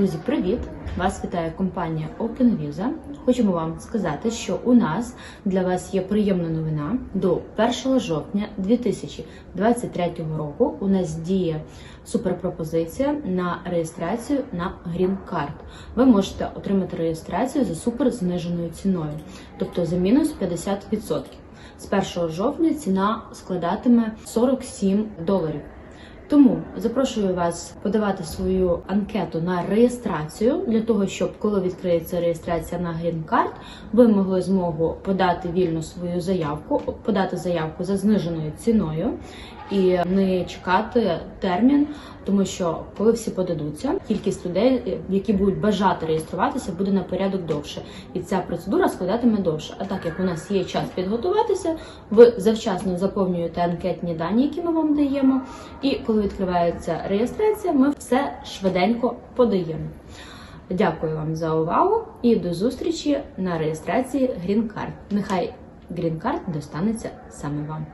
Друзі, привіт! Вас вітає компанія OpenVisa. Хочемо вам сказати, що у нас для вас є приємна новина. До 1 жовтня 2023 року у нас діє суперпропозиція на реєстрацію на Green Card. Ви можете отримати реєстрацію за супер зниженою ціною, тобто за мінус 50%. З 1 жовтня ціна складатиме 47 доларів. Тому запрошую вас подавати свою анкету на реєстрацію для того, щоб коли відкриється реєстрація на Green Card, ви могли змогу подати вільно свою заявку, подати заявку за зниженою ціною і не чекати термін, тому що коли всі подадуться, кількість людей, які будуть бажати реєструватися, буде на порядок довше, і ця процедура складатиме довше. А так як у нас є час підготуватися, ви завчасно заповнюєте анкетні дані, які ми вам даємо. І відкривається реєстрація, ми все швиденько подаємо. Дякую вам за увагу і до зустрічі на реєстрації Green Card. Нехай Green Card достанеться саме вам.